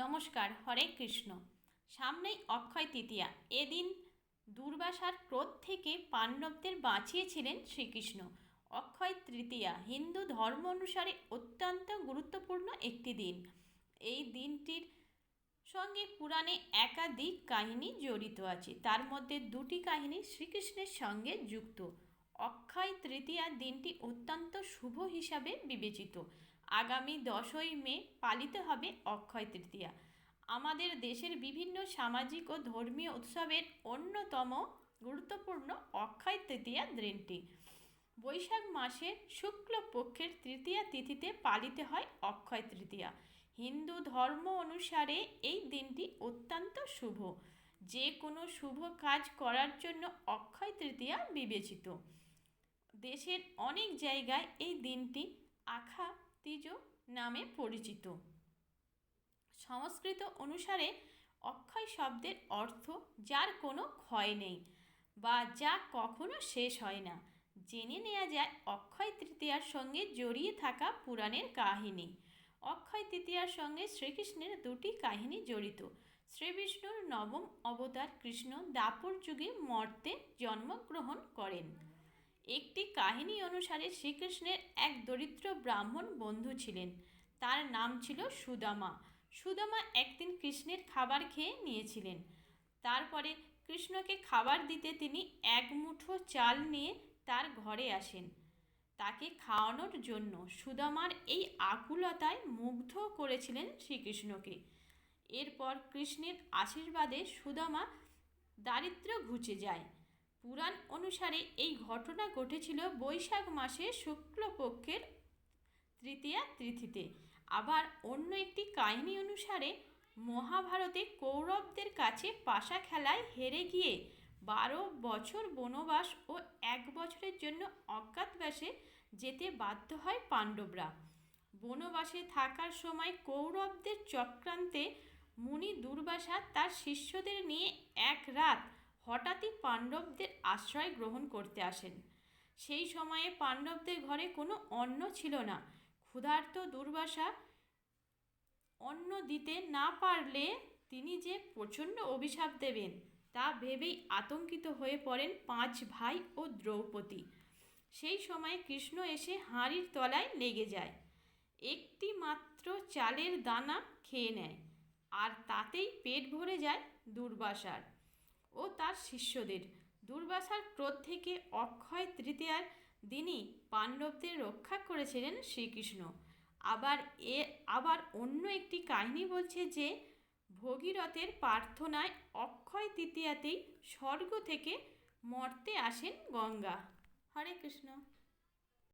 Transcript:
নমস্কার, হরে কৃষ্ণ। সামনেই অক্ষয় তৃতীয়া। এদিন দুর্বাসার ক্রোধ থেকে পাণ্ডবদের বাঁচিয়েছিলেন শ্রীকৃষ্ণ। অক্ষয় তৃতীয়া, হিন্দু ধর্ম অনুসারে অত্যন্ত গুরুত্বপূর্ণ একটি দিন। এই দিনটির সঙ্গে পুরাণে একাধিক কাহিনী জড়িত আছে। তার মধ্যে দুটি কাহিনী শ্রীকৃষ্ণের সঙ্গে যুক্ত। অক্ষয় তৃতীয়া দিনটি অত্যন্ত শুভ হিসাবে বিবেচিত। আগামী দশই মে পালিত হবে অক্ষয় তৃতীয়া। আমাদের দেশের বিভিন্ন সামাজিক ও ধর্মীয় উৎসবের অন্যতম গুরুত্বপূর্ণ অক্ষয় তৃতীয়া দিনটি। বৈশাখ মাসের শুক্লপক্ষের তৃতীয়া তিথিতে পালিত হয় অক্ষয় তৃতীয়া। হিন্দু ধর্ম অনুসারে এই দিনটি অত্যন্ত শুভ। যে কোনো শুভ কাজ করার জন্য অক্ষয় তৃতীয়া বিবেচিত। দেশের অনেক জায়গায় এই দিনটি আখা তিজো নামে পরিচিত। সংস্কৃত অনুসারে অক্ষয় শব্দের অর্থ যার কোনো ক্ষয় নেই বা যা কখনো শেষ হয় না। জেনে নেওয়া যায় অক্ষয় তৃতীয়ার সঙ্গে জড়িয়ে থাকা পুরাণের কাহিনী। অক্ষয় তৃতীয়ার সঙ্গে শ্রীকৃষ্ণের দুটি কাহিনী জড়িত। শ্রীবিষ্ণুর নবম অবতার কৃষ্ণ দাপর যুগে মর্তে জন্মগ্রহণ করেন। একটি কাহিনী অনুসারে শ্রীকৃষ্ণের এক দরিদ্র ব্রাহ্মণ বন্ধু ছিলেন। তার নাম ছিল সুদামা। সুদামা একদিন কৃষ্ণের খাবার খেয়ে নিয়েছিলেন। তারপরে কৃষ্ণকে খাবার দিতে তিনি এক মুঠো চাল নিয়ে তার ঘরে আসেন। তাকে খাওয়ানোর জন্য সুদামার এই আকুলতায় মুগ্ধ করেছিলেন শ্রীকৃষ্ণকে। এরপর কৃষ্ণের আশীর্বাদে সুদামা দারিদ্র্য ঘুচে যায়। পুরাণ অনুসারে এই ঘটনা ঘটেছিল বৈশাখ মাসে শুক্লপক্ষের তৃতীয়া তিথিতে। আবার অন্য একটি কাহিনী অনুসারে মহাভারতে কৌরবদের কাছে পাশা খেলায় হেরে গিয়ে বারো বছর বনবাস ও এক বছরের জন্য অজ্ঞাতবাসে যেতে বাধ্য হয় পাণ্ডবরা। বনবাসে থাকার সময় কৌরবদের চক্রান্তে মুনি দুর্বাসা তার শিষ্যদের নিয়ে এক রাত হঠাৎই পাণ্ডবদের আশ্রয় গ্রহণ করতে আসেন। সেই সময়ে পাণ্ডবদের ঘরে কোনো অন্ন ছিল না। ক্ষুধার্ত দুর্বাসা অন্ন দিতে না পারলে তিনি যে প্রচণ্ড অভিশাপ দেবেন, তা ভেবেই আতঙ্কিত হয়ে পড়েন পাঁচ ভাই ও দ্রৌপদী। সেই সময় কৃষ্ণ এসে হাঁড়ির তলায় লেগে যায়। একটি মাত্র চালের দানা খেয়ে নেয়, আর তাতেই পেট ভরে যায় দুর্বাসার। ও তার শিষ্যদের। দুর্বাসার ক্রোধ থেকে অক্ষয় তৃতীয়ার দিনই পাণ্ডবদের রক্ষা করেছিলেন শ্রীকৃষ্ণ। আবার এ, আবার অন্য একটি কাহিনী বলছে যে, ভগীরথের প্রার্থনায় অক্ষয় তৃতীয়াতেই স্বর্গ থেকে মর্তে আসেন গঙ্গা। হরে কৃষ্ণ।